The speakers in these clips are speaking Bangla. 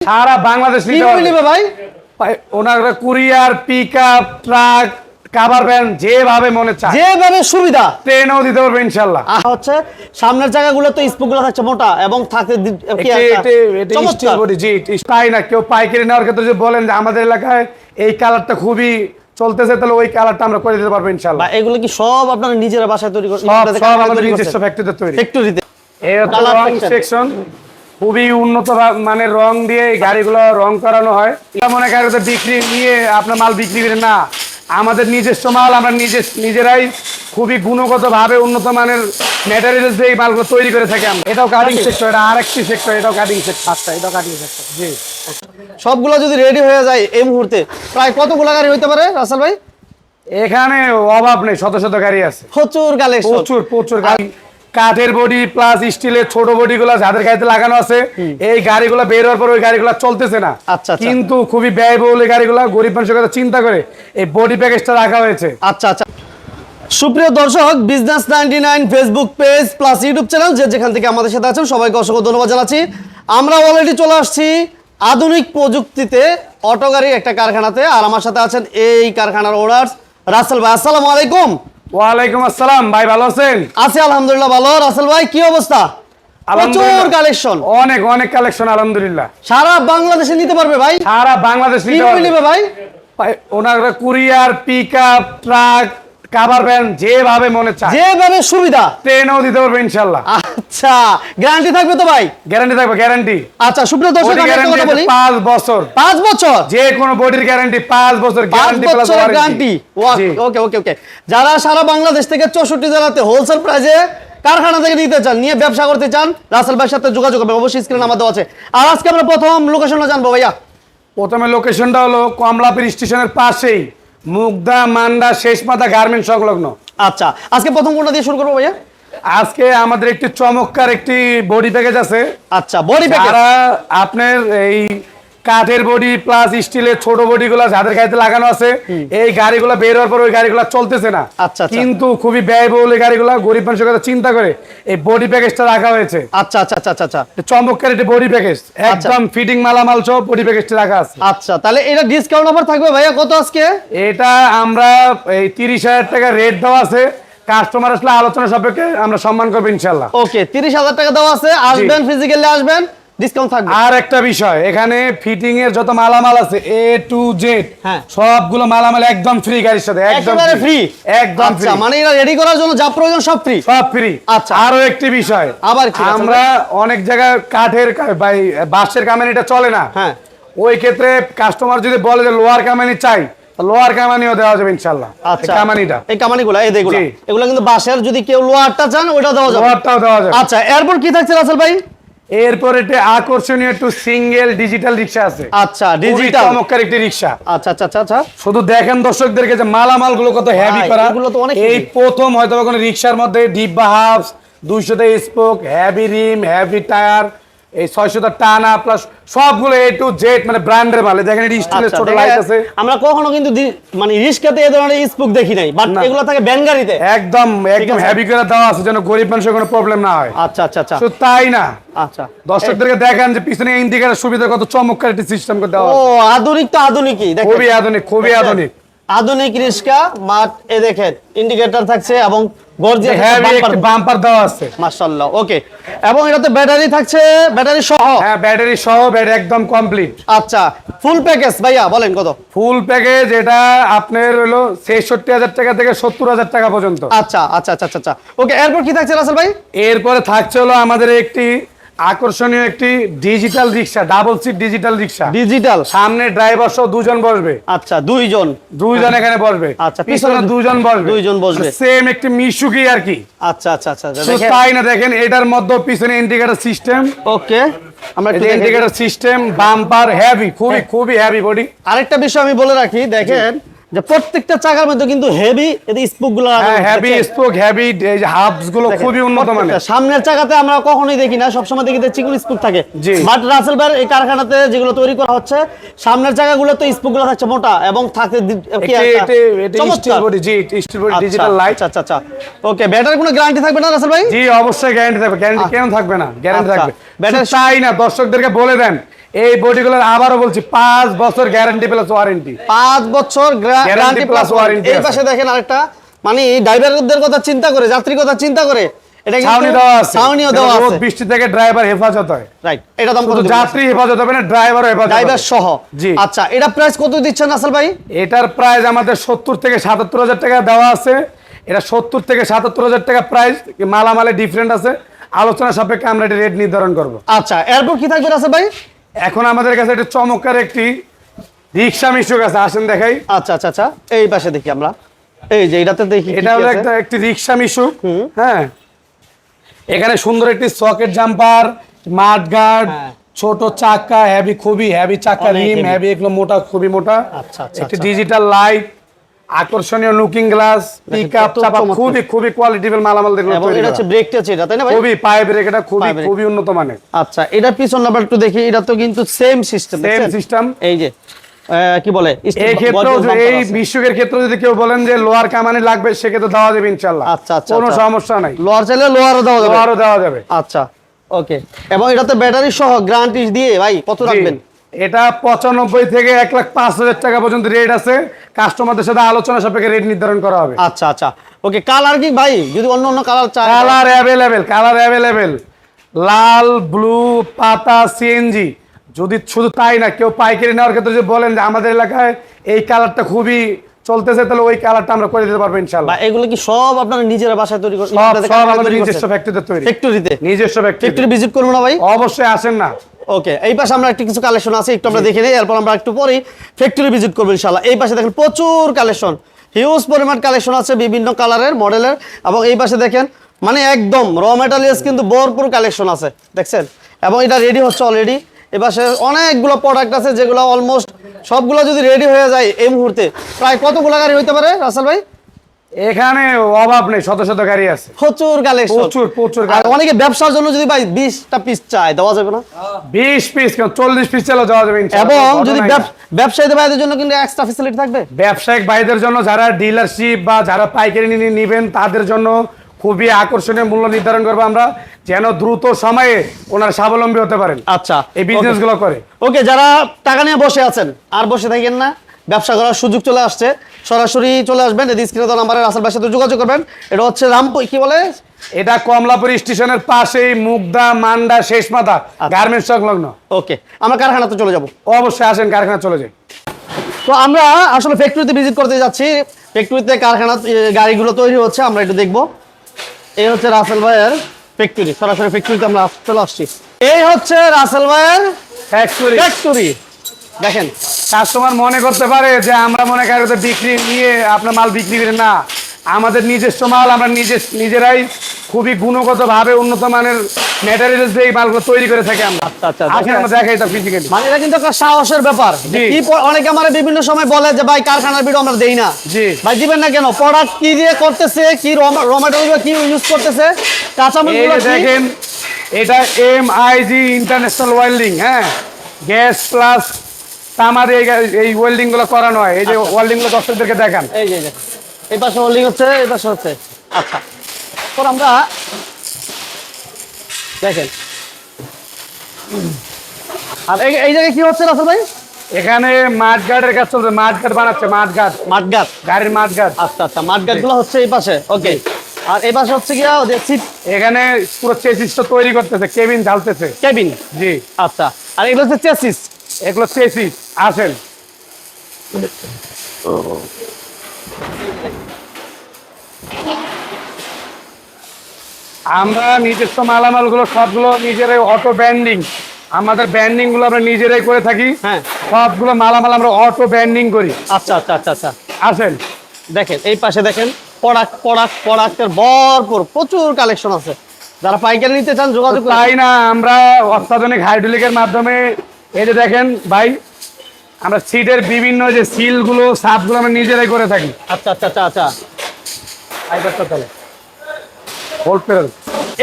সারা বাংলাদেশ ভাই। ওনারা courier pick up truck cover van যেভাবে মনে চায়। যেভাবে সুবিধা। ট্রেনও দিতে পারবে ইনশাল্লাহ হচ্ছে সামনের জায়গাগুলো তো স্পুক থাকছে মোটা এবং থাকতে দি- কি এটি- একটা এটি- এটি চমৎকার। steel body, জি, এটি- না? কেউ পাইকারি নেওয়ার ক্ষেত্রে যদি বলেন যে আমাদের এলাকায় এই কালারটা খুবই চলতেছে তাহলে ওই কালারটা আমরা করে দিতে পারব ইনশাল্লাহ এগুলো কি সব আপনারা নিজেরা বাসায় তৈরি করছেন সব সব আমাদের নিজস্ব ফ্যাক্টরিতে তৈরি। ফ্যাক্টরিতে এই হচ্ছে Colour রং section। সেকশন খুবই উন্নত মানের রং দিয়ে এই গাড়িগুলো রং করানো হয়। এটা মনে করেন বিক্রি নিয়ে আপনার মাল বিক্রি করে না। আমাদের নিজস্ব মাল আমরা নিজে নিজেরাই খুবই গুণগত ভাবে উন্নত মানের ম্যাটেরিয়ালস দিয়ে এই মালগুলো তৈরি করে থাকি আমরা। এটাও কাটিং সেক্টর এটা আরেকটি সেক্টর এটাও কাটিং সেক্টর আচ্ছা এটাও কাটিং সেক্টর জি। সবগুলো যদি রেডি হয়ে যায় এই মুহূর্তে প্রায় কতগুলো গাড়ি হইতে পারে রাসেল ভাই? এখানে অভাব নেই শত শত গাড়ি আছে। প্রচুর কালেকশন প্রচুর প্রচুর গাড়ি। কাঠের বডি প্লাস স্টিলের ছোট বডি গুলো যাদের গাড়িতে লাগানো আছে এই গাড়িগুলো বের হওয়ার পর ওই গাড়িগুলো চলতেছে না। আচ্ছা, আচ্ছা। কিন্তু খুবই ব্যয়বহুল এই গাড়িগুলো গরিব মানুষের কথা চিন্তা করে এই বডি প্যাকেজটা রাখা হয়েছে। আচ্ছা আচ্ছা। সুপ্রিয় দর্শক business ninety nine Facebook page plus YouTube channel যে যেখান থেকে আমাদের সাথে আছেন সবাইকে অসংখ্য ধন্যবাদ জানাচ্ছি। আমরা অলরেডি চলে আসছি আধুনিক প্রযুক্তিতে অটো গাড়ির একটা কারখানাতে আর আমার সাথে আছেন এই কারখানার ওনার্স রাসেল ভাই আসসালামু আলাইকুম। ওয়ালাইকুম আসসালাম ভাই ভালো আছেন? আছি আলহামদুলিল্লাহ ভালো। রাসেল ভাই কি অবস্থা? প্রচুর। কালেকশন অনেক অনেক কালেকশন আলহামদুলিল্লাহ। সারা বাংলাদেশে নিতে পারবে ভাই? সারা বাংলাদেশ নিতে পারবে। নিবে ভাই? ভাই, ওনারা courier pick up truck cover যেভাবে মনে চায়। যেভাবে সুবিধা। ট্রেনও দিতে পারবে আচ্ছা গ্যারান্টি থাকবে তো ভাই? গ্যারান্টি থাকবে গ্যারান্টি আচ্ছা সুপ্রিয় দর্শক আমি একটা কথা বলি। গ্যারান্টি পাঁচ বছর। পাঁচ বছর? যে কোনো বডির গ্যারান্টি পাঁচ বছর guarantee plus guarantee okay okay okay. যারা সারা বাংলাদেশ থেকে চৌষট্টি জেলাতে হোলসেল প্রাইসে কারখানা থেকে নিতে চান নিয়ে ব্যবসা করতে চান রাসেল ভাইয়ের সাথে যোগাযোগ করবেন। অবশ্যই স্ক্রিন আমাদের আছে। আর আজকে আমরা প্রথম লোকেশনটা জানব ভাইয়া। প্রথমে লোকেশনটা হলো কমলাপুর স্টেশনের পাশেই। মুগদা মান্ডা শেষ মাথা গার্মেন্ট সংলগ্ন। আচ্ছা আজকে প্রথম কোনটা দিয়ে শুরু করব ভাইয়া? আজকে আমাদের একটি চমৎকার একটি বডি প্যাকেজ আছে। আচ্ছা বডি প্যাকেজ আপনার এই কাঠের বডি প্লাস স্টিলের ছোট বডি গুলা যাদের গাড়িতে লাগানো আছে এই গাড়িগুলো বের হওয়ার পর ওই গাড়িগুলো চলতেছে না। আচ্ছা, আচ্ছা। কিন্তু খুবই ব্যয়বহুল এই গাড়িগুলো গরিব মানুষের কথা চিন্তা করে এই বডি প্যাকেজটা রাখা হয়েছে। আচ্ছা আচ্ছা আচ্ছা আচ্ছা আচ্ছা। চমৎকার একটি বডি প্যাকেজ একদম ফিটিং মালামাল সব বডি প্যাকেজটা রাখা আছে। আচ্ছা তাহলে এটা ডিসকাউন্ট অফার থাকবে ভাইয়া কত আজকে? এটা আমরা এই তিরিশ হাজার টাকা রেট দেওয়া আছে। কাস্টমার আসলে আলোচনা সাপেক্ষে আমরা সম্মান করব ইনশাল্লাহ ওকে তিরিশ হাজার টাকা দেওয়া আছে আসবেন ফিজিক্যালি আসবেন। ডিসকাউন্ট থাকবে। আর একটা বিষয় এখানে ফিটিং এর যত মালামাল আছে এ টু জেড। সবগুলো মালামাল একদম ফ্রি গাড়ির সাথে একদম ফ্রি একদম ফ্রি আচ্ছা মানে এটা রেডি করার জন্য যা প্রয়োজন সব ফ্রি সব ফ্রি আচ্ছা। আরও একটি বিষয় আবার আমরা অনেক জায়গায় কাঠের বাই বাঁশের কামানিটা চলে না। হ্যাঁ। ওই ক্ষেত্রে কাস্টমার যদি বলে যে লোয়ার কামানি চাই লোয়ার কামানিও দেওয়া যাবে ইনশাল্লাহ আচ্ছা। এই কামানিটা। এই কামানিগুলো এই দেখুন। এগুলো কিন্তু বাঁশের যদি কেউ লোহারটা চান ওটা দেওয়া যাবে। লোয়ারটাও দেওয়া যাবে। আচ্ছা এরপর কি থাকছে রাসেল ভাই? এরপর এটা আকর্ষণীয় একটু সিঙ্গেল ডিজিটাল রিক্সা আছে। আচ্ছা ডিজিটাল চমৎকার একটি রিক্সা। আচ্ছা আচ্ছা আচ্ছা আচ্ছা। শুধু দেখেন দর্শকদেরকে যে মালামালগুলো কত হেভি করা। এগুলো তো অনেক এই প্রথম হয়তো কোনো রিক্সার মধ্যে ডিব্বা হাফস দুইশোতে spoke heavy rim heavy tyre এই ছয়শোটা টানা প্লাস সবগুলো এ টু জেড মানে ব্র্যান্ডের দেখেন এটি স্টিলের আচ্ছা, ছোট লাইট আছে। আমরা কখনো কিন্তু মানে রিস্কাতে এই ধরনের স্পুক দেখি নাই বাট এগুলো থাকে একদম একদম হেভি করে দেওয়া আছে যেন গরিব মানুষের কোনো প্রবলেম না হয়। আচ্ছা আচ্ছা আচ্ছা। শুধু তাই না? আচ্ছা। দর্শকদেরকে দেখান যে পিছনে ইন্ডিকেটার সুবিধা কত চমৎকার একটি সিস্টেম করে দেওয়া ও আধুনিক তো আধুনিকই দেখেন। খুবই আধুনিক খুবই আধুনিক। আধুনিক রিস্কা মাঠ এ দেখেন ইন্ডিকেটর থাকছে এবং গর্জিয়াস বাম্পার দেওয়া আছে। মাশাআল্লাহ ওকে এবং এটাতে ব্যাটারি থাকছে ব্যাটারি সহ। হ্যাঁ ব্যাটারি সহ ব্যাটারি একদম কমপ্লিট আচ্ছা ফুল প্যাকেজ ভাইয়া বলেন কত? ফুল প্যাকেজ এটা আপনার হলো টাকা থেকে সত্তর হাজার টাকা পর্যন্ত। আচ্ছা আচ্ছা আচ্ছা আচ্ছা ওকে এরপর কি থাকছে রাসেল ভাই? এরপরে থাকছে হলো আমাদের একটি আকর্ষণীয় একটি digital rickshaw double seat digital rickshaw digital সামনে ড্রাইভার সহ দুজন বসবে। আচ্ছা দুইজন। দুইজন এখানে বসবে। আচ্ছা, পিছনে দুজন বসবে। দুইজন বসবে। সেম একটি মিশুকি আর কি। আচ্ছা আচ্ছা আচ্ছা আচ্ছা, তাই না দেখেন এটার মধ্যে পিছনে ইন্ডিকেটর সিস্টেম ওকে আমরা ইন্ডিকেটর সিস্টেম বাম্পার হেভি খুবই খুবই হেভি বডি আরেকটা বিষয় আমি বলে রাখি দেখেন যে প্রত্যেকটা চাকার মধ্যে কিন্তু হেভি স্পুকগুলো হ্যাঁ হেভি স্পোক হেভি এই হাবসগুলো খুবই উন্নত মানের। সামনের চাকাতে আমরা কখনোই দেখি না সবসময় দেখি চিকন স্পুক থাকে। বাট রাসেল ভাইয়ের এই কারখানাতে যেগুলো তৈরি করা হচ্ছে সামনের চাকাগুলো তো স্পুকগুলো থাকছে মোটা এবং থাকতে বডি আচ্ছা, ডিজিটাল লাইট আচ্ছা আচ্ছা আচ্ছা। ওকে ব্যাটারি কোনো গ্যারান্টি থাকবে না রাসেল ভাই জি অবশ্যই গ্যারান্টি থাকবে। গ্যারান্টি আচ্ছা। কেন থাকবে না? গ্যারান্টি আচ্ছা, থাকবে। ব্যাটারি- তাই না দর্শকদেরকে বলে দেন এই বডিগুলোর আবারও বলছি পাঁচ বছর গ্যারান্টি প্লাস ওয়ারেন্টি পাঁচ বছর গ্যারান্টি প্লাস warranty এই পাশে দেখেন আরেকটা মানে ড্রাইভারদের কথা চিন্তা করে যাত্রীর কথা চিন্তা করে এটা ছাউনি দেওয়া আছে। ছাউনিও দেওয়া আছে। বৃষ্টি থেকে ড্রাইভার হেফাজত হয়। রাইট এটা দাম কত যাত্রী হেফাজত হবে না ড্রাইভারও হেফাজত ড্রাইভার সহ। জি। আচ্ছা এটা প্রাইস কত দিচ্ছেন আসল ভাই? এটার প্রাইস আমাদের সত্তর থেকে সাতাত্তর হাজার টাকা দেওয়া আছে। এটা সত্তর থেকে সাতাত্তর হাজার টাকা প্রাইস মালামালে ডিফারেন্ট আছে। আলোচনা সাপেক্ষে আমরা এটা রেট নির্ধারণ করব। আচ্ছা এরপর কি থাকবে আসল ভাই? এখন আমাদের কাছে একটা চমৎকার একটি রিক্সা মিশ্রক আছে আসেন দেখাই। আচ্ছা আচ্ছা আচ্ছা। এই পাশে দেখি আমরা। এই যে এটাতে দেখি এটা হলো একটা একটি রিক্সা মিশুক হ্যাঁ। এখানে সুন্দর একটি সকেট জাম্পার মাঠ গার্ড হ্যাঁ। ছোট চাকা হ্যাভি খুবই হেভি চাকা রিম হ্যাভি হেভি এগুলো মোটা খুবই মোটা। আচ্ছা, আচ্ছা, একটি আচ্ছা। ডিজিটাল লাইট আকর্ষণীয় লুকিং গ্লাস পিক আপ কত চাপা। খুবই খুবই কোয়ালিটিফুল মালামাল এবং এটা হচ্ছে ব্রেকটা আছে এটা তাই না ভাই? খুবই পায়ে ব্রেক এটা খুবই খুবই উন্নত মানের। আচ্ছা এটার পিছন নাম্বার একটু দেখি এটা তো কিন্তু সেম সিস্টেম সেম সিস্টেম এই যে কি বলে? এই ক্ষেত্রেও এই মিশুকের ক্ষেত্রে যদি কেউ বলেন যে লোয়ার কামানি লাগবে সেক্ষেত্রে দেওয়া যাবে ইনশাল্লাহ আচ্ছা, আচ্ছা, কোনো আচ্ছা। সমস্যা নাই। লোয়ার চাইলে লোয়ারও দেওয়া যাবে। লোয়ারও দেওয়া যাবে। আচ্ছা ওকে এবং এটাতে ব্যাটারি সহ গ্যারান্টি দিয়ে ভাই কত রাখবেন। এটা পঁচানব্বই থেকে এক লাখ পাঁচ হাজার টাকা পর্যন্ত রেট আছে। কাস্টমারদের সাথে আলোচনা সাপেক্ষে রেট নির্ধারণ করা হবে। আচ্ছা আচ্ছা। ওকে কালার কি ভাই? যদি অন্য অন্য কালার চাই। কালার অ্যাভেলেবেল কালার অ্যাভেলেবেল লাল ব্লু পাতা সিএনজি যদি শুধু তাই না কেউ পাইকারি নেওয়ার ক্ষেত্রে যদি বলেন যে আমাদের এলাকায় এই কালারটা খুবই চলতেছে তাহলে ওই কালারটা আমরা করে দিতে পারব ইনশাল্লাহ এগুলো কি সব আপনারা নিজেরা বাসায় তৈরি করছেন সব সব আমাদের নিজস্ব ফ্যাক্টরিতে তৈরি। ফ্যাক্টরিতে নিজস্ব ফ্যাক্টরি ফ্যাক্টরি ভিজিট করব না ভাই? অবশ্যই আসেন না। ওকে এই পাশে আমরা একটু কিছু কালেকশন আছে একটু আমরা দেখে নিই এরপর আমরা একটু পরেই ফ্যাক্টরি ভিজিট করব ইনশাল্লাহ এই পাশে দেখেন প্রচুর কালেকশন হিউজ পরিমাণ কালেকশন আছে বিভিন্ন কালারের মডেলের এবং এই পাশে দেখেন মানে একদম র মেটারিয়ালস কিন্তু ভরপুর কালেকশন আছে দেখছেন? এবং এটা রেডি হচ্ছে অলরেডি এপাশে অনেকগুলো প্রোডাক্ট আছে যেগুলো অলমোস্ট সবগুলো যদি রেডি হয়ে যায় এই মুহূর্তে। প্রায় কতগুলো গাড়ি হইতে পারে রাসেল ভাই? এখানে অভাব নেই শত শত গাড়ি আছে। প্রচুর কালেকশন প্রচুর, প্রচুর অনেকে ব্যবসার জন্য যদি ভাই বিশটা পিস চায় দেওয়া যাবে না? বিশ পিস চল্লিশ পিস চালা যাওয়া যাবে এবং যদি। ব্যবসায়ীদের ভাইদের জন্য কিন্তু এক্সট্রা ফেসিলিটি থাকবে? ব্যবসায়িক ভাইদের জন্য যারা ডিলারশিপ বা যারা পাইকারি নিয়ে নিবেন তাদের জন্য খুবই আকর্ষণীয় মূল্য নির্ধারণ করব আমরা যেন দ্রুত সময়ে ওনারা স্বাবলম্বী হতে পারেন। আচ্ছা এই বিজনেসগুলো করে। ওকে যারা টাকা নিয়ে বসে আছেন আর বসে থাকেন না ব্যবসা করার সুযোগ চলে আসছে সরাসরি চলে আসবেন। এই স্ক্রিনে তো নাম্বারের আসার সাথে যোগাযোগ করবেন। এটা হচ্ছে রামপ কি বলে? এটা কমলাপুর স্টেশনের পাশেই মুগদা মান্ডা শেষমাথা গার্মেন্টস সংলগ্ন। ওকে আমরা কারখানাতে চলে যাব। অবশ্যই আসেন কারখানা চলে যাই। তো আমরা আসলে ফ্যাক্টরিতে ভিজিট করতে যাচ্ছি। ফ্যাক্টরিতে কারখানা গাড়িগুলো তৈরি হচ্ছে আমরা একটু দেখব। এই হচ্ছে রাসেল ভাইয়ের ফ্যাক্টরি সরাসরি ফ্যাক্টরিতে আমরা চলে আসছি। এই হচ্ছে রাসেল ভাইয়ের ফ্যাক্টরি ফ্যাক্টরি দেখেন। কাস্টমার মনে করতে পারে যে আমরা মনে করি বিক্রি নিয়ে আপনার মাল বিক্রি করি না। আমাদের নিজস্ব মাল আমরা নিজে নিজেরাই খুবই গুণগত ভাবে উন্নত মানের ম্যাটেরিয়ালস দিয়ে মালগুলো তৈরি করে থাকি আমরা। আচ্ছা, আচ্ছা, আমরা দেখাই তা ফিজিক্যালি মানে এটা কিন্তু একটা সাহসের ব্যাপার। জি। কি অনেকে আমার বিভিন্ন সময় বলে যে ভাই কারখানার ভিডিও আমরা দেই না। জি। ভাই দিবেন না কেন? প্রোডাক্ট কি দিয়ে করতেছে? কি র ম্যাটেরিয়াল কি ইউজ করতেছে? কাঁচামাল এই যে দেখেন এটা এম আইজি ইন্টারন্যাশনাল ওয়েল্ডিং হ্যাঁ। গ্যাস প্লাস তামার এই এই ওয়েল্ডিংগুলো করানো হয়। এই যে আচ্ছা। ওয়েল্ডিংগুলো দর্শকদেরকে দেখান। এই যে এই পাশে হোল্ডিং হচ্ছে এই পাশে হচ্ছে। আচ্ছা। তো আমরা দেখেন। আর এই জায়গায় কি হচ্ছে রাসেল ভাই? এখানে মাঠ গার্ডের কাজ চলছে মাঠ গার্ড বানাচ্ছে মাঠ গার্ড মাঠগাট গাড়ির মাঠ গার্ড আচ্ছা। আচ্ছা মাঠগাটগুলো হচ্ছে এই পাশে। ওকে। আর এই পাশে হচ্ছে ওদের সিট এখানে পুরো চেসিসটা তৈরি করতেছে কেবিন ঢালতেছে। কেবিন জি। আচ্ছা। আর এগুলো হচ্ছে চেসিস এগুলো চেসিস আসেন। আমরা নিজস্ব মালামালগুলো সবগুলো নিজেরাই অটো ব্যান্ডিং আমাদের ব্যান্ডিংগুলো আমরা নিজেরাই করে থাকি। হ্যাঁ। সবগুলো মালামাল আমরা অটো ব্যান্ডিং করি। আচ্ছা আচ্ছা আচ্ছা আচ্ছা। আসেন। দেখেন এই পাশে দেখেন প্রোডাক্ট প্রোডাক্ট প্রোডাক্টের ভরপুর প্রচুর কালেকশন আছে। যারা পাইকারি নিতে চান যোগাযোগ। তাই না আমরা অত্যাধুনিক হাইড্রোলিকের মাধ্যমে এই যে দেখেন ভাই আমরা সিটের বিভিন্ন যে সিলগুলো সাপগুলো আমরা নিজেরাই করে থাকি। আচ্ছা আচ্ছা আচ্ছা আচ্ছা।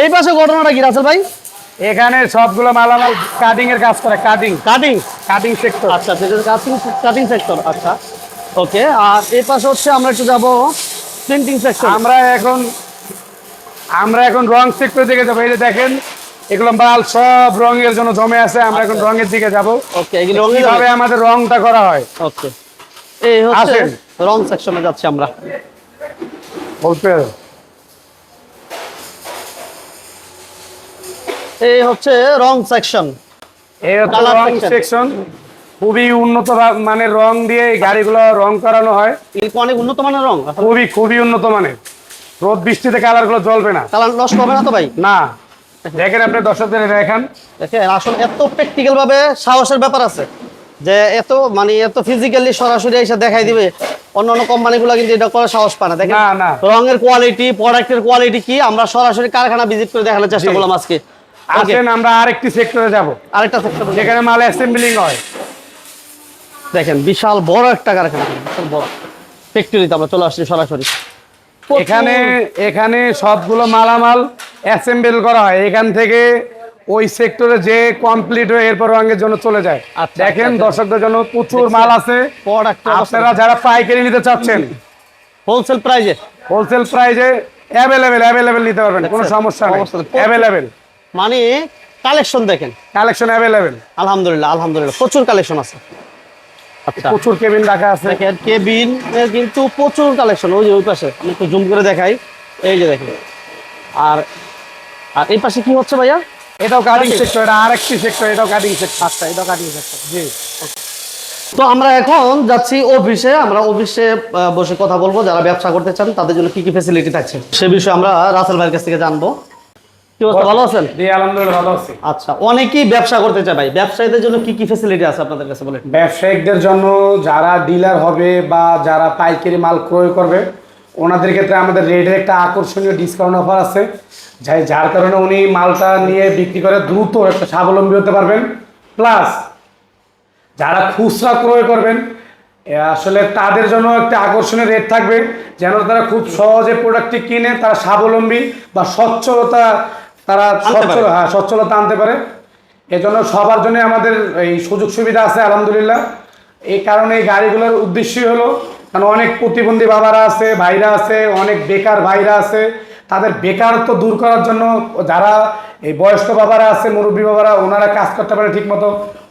এই পাশে ঘটনাটা কি রাসেল ভাই? এখানে সবগুলো মালামাল কাটিং এর কাজ করে কাটিং কাটিং কাটিং সেক্টর আচ্ছা আচ্ছা কাটিং কাটিং সেক্টর আচ্ছা। ওকে আর এই পাশে হচ্ছে আমরা একটু যাব প্রিন্টিং সেক্টর আমরা এখন আমরা এখন রং সেক্টর দিকে যাব। এই যে দেখেন এগুলো মাল সব রঙের জন্য জমে আছে আমরা এখন রঙের দিকে যাব। কীভাবে আমাদের রংটা করা হয়? ওকে এই হচ্ছে রং সেকশনে যাচ্ছি আমরা। বলতে। এই হচ্ছে রং সেকশন এই হচ্ছে রং সেকশন খুবই উন্নত মানের রং দিয়ে এই গাড়িগুলো রং করানো হয়। অনেক উন্নত মানের রং? খুবই খুবই উন্নত মানের। রোদ বৃষ্টিতে কালারগুলো জ্বলবে না। কালার নষ্ট হবে না তো ভাই? না। দেখেন আপনি দর্শকদের দেখেন। দেখেন আসলে এত প্র্যাকটিক্যাল ভাবে সাহসের ব্যাপার আছে যে এত মানে এত ফিজিক্যালি সরাসরি এসে দেখাই দিবে অন্য অন্য কোম্পানিগুলো কিন্তু এটা করে সাহস পায় না। দেখেন। রঙের কোয়ালিটি প্রোডাক্টের কোয়ালিটি কি আমরা সরাসরি কারখানা ভিজিট করে দেখানোর চেষ্টা করলাম আজকে। আসেন আমরা আরেকটি সেক্টরে যাব। আরেকটা সেক্টর যেখানে মাল অ্যাসেম্বলিং হয়। দেখেন বিশাল বড় একটা কারখানা বিশাল বড়। ফ্যাক্টরিতে আমরা চলে আসছি সরাসরি। এখানে এখানে সবগুলো মালামাল অ্যাসেম্বল করা হয় এখান থেকে ওই সেক্টরে যে কমপ্লিট হয়ে এরপর রঙের জন্য চলে যায়। আচ্ছা, দেখেন আচ্ছা। দর্শকদের জন্য প্রচুর মাল আছে। প্রোডাক্ট আপনারা যারা পাইকারি নিতে চাচ্ছেন হোলসেল প্রাইজে হোলসেল প্রাইজে অ্যাভেলেবেল অ্যাভেলেবেল নিতে পারবেন কোনো সমস্যা নেই। অ্যাভেলেবেল মানে কালেকশন দেখেন? কালেকশন অ্যাভেলেবেল আলহামদুলিল্লাহ আলহামদুলিল্লাহ প্রচুর কালেকশন আছে। আচ্ছা। প্রচুর কেবিন রাখা আছে। দেখেন কেবিন কিন্তু প্রচুর কালেকশন ওই যে ওই পাশে আমি একটু জুম করে দেখাই। এই যে দেখেন। আর আর এই পাশে কি হচ্ছে ভাইয়া? এটাও কাটিং সেক্টর এটা আরেকটি সেক্টর এটাও কাটিং সেক্টর আচ্ছা এটাও কাটিং সেক্টর জি। তো আমরা এখন যাচ্ছি অফিসে আমরা অফিসে বসে কথা বলব যারা ব্যবসা করতে চান তাদের জন্য কি কি ফেসিলিটি থাকছে? সে বিষয়ে আমরা রাসেল ভাইয়ের কাছ থেকে জানব। কি অবস্থা ভালো আছেন? জি আলহামদুলিল্লাহ ভালো আছি। আচ্ছা অনেকেই ব্যবসা করতে চায় ভাই। ব্যবসায়ীদের জন্য কি কি ফেসিলিটি আছে আপনাদের কাছে বলেন? ব্যবসায়িকদের জন্য যারা ডিলার হবে বা যারা পাইকারি মাল ক্রয় করবে ওনাদের ক্ষেত্রে আমাদের রেটের একটা আকর্ষণীয় ডিসকাউন্ট অফার আছে। যাই যার কারণে উনি মালটা নিয়ে বিক্রি করে দ্রুত একটা স্বাবলম্বী হতে পারবেন। প্লাস যারা খুচরা ক্রয় করবেন আসলে তাদের জন্য একটা আকর্ষণীয় রেট থাকবে যেন তারা খুব সহজে প্রোডাক্টটি কিনে তারা স্বাবলম্বী বা সচ্ছলতা তারা। সচ্ছল হ্যাঁ সচ্ছলতা আনতে পারে। এজন্য সবার জন্য আমাদের এই সুযোগ সুবিধা আছে আলহামদুলিল্লাহ। এই কারণে এই গাড়িগুলোর উদ্দেশ্যই হলো কারণ অনেক প্রতিবন্ধী বাবারা আছে, ভাইরা আছে, অনেক বেকার ভাইরা আছে। তাদের বেকারত্ব দূর করার জন্য যারা এই বয়স্ক বাবারা আছে, মুরব্বী বাবারা, ওনারা কাজ করতে পারে ঠিক মতো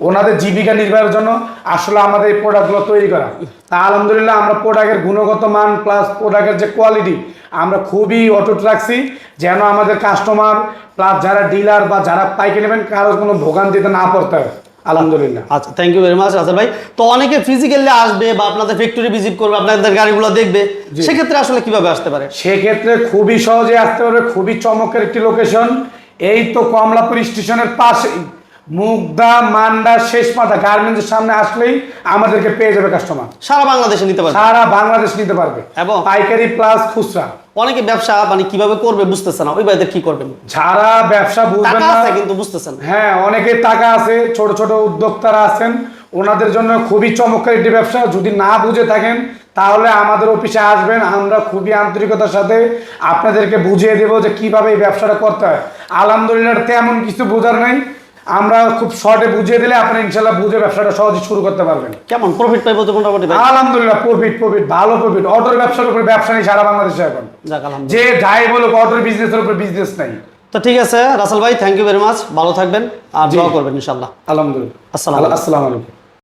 ওনাদের জীবিকা নির্বাহের জন্য আসলে আমাদের এই প্রোডাক্টগুলো তৈরি করা। তা আলহামদুলিল্লাহ আমরা প্রোডাক্টের গুণগত মান প্লাস প্রোডাক্টের যে কোয়ালিটি আমরা খুবই অটুট রাখছি। যেন আমাদের কাস্টমার প্লাস যারা ডিলার বা যারা পাইকে নেবেন, কারোর কোনো ভোগান্তিতে না পড়তে হয়। আলহামদুলিল্লাহ। আচ্ছা thank you very much Russell ভাই। তো অনেকে ফিজিক্যালি আসবে বা আপনাদের ফ্যাক্টরি ভিজিট করবে আপনাদের গাড়িগুলো দেখবে। সেক্ষেত্রে আসলে কীভাবে আসতে পারে? সেক্ষেত্রে খুবই সহজে আসতে পারবে খুবই চমকের একটি লোকেশন এই তো কমলাপুর স্টেশনের পাশে মুগদা মান্ডা শেষ মাথা গার্মেন্টসের সামনে আসলেই আমাদেরকে পেয়ে যাবে কাস্টমার সারা বাংলাদেশে নিতে পারবে? সারা বাংলাদেশ নিতে পারবে। এবং- পাইকারি প্লাস খুচরা। অনেকে ব্যবসা মানে কীভাবে করবে বুঝতেছে না। ওই ভাইদের কি করবেন? যারা ব্যবসা বুঝবেন টাকা না আছে কিন্তু বুঝতেছেন। হ্যাঁ অনেকের টাকা আছে ছোট ছোট উদ্যোক্তারা আছেন ওনাদের জন্য খুবই চমৎকার একটি ব্যবসা। যদি না বুঝে থাকেন তাহলে আমাদের অফিসে আসবেন আমরা খুবই আন্তরিকতার সাথে আপনাদেরকে বুঝিয়ে দেব যে কীভাবে এই ব্যবসাটা করতে হয়। আলহামদুলিল্লাহ তেমন কিছু বোঝার নাই। আমরা খুব শর্টে বুঝিয়ে দিলে আপনি ইনশাল্লাহ বুঝে ব্যবসাটা সহজে শুরু করতে পারবেন। কেমন? প্রফিট পাইবো তো মোটামুটি আলহামদুলিল্লাহ প্রফিট প্রফিট ভালো প্রফিট অটোর ব্যবসার উপরে ব্যবসা নেই সারা বাংলাদেশে এখন। আলহামদুলিল্লাহ। যে যাই বলুক অটোর বিজনেসের উপরে বিজনেস নাই। তো ঠিক আছে রাসেল ভাই থ্যাংক ইউ ভেরি মাচ ভালো থাকবেন আর। দোয়া করবেন ইনশাল্লাহ। আলহামদুলিল্লাহ। আসসালাম। আসসালামু আলাইকুম।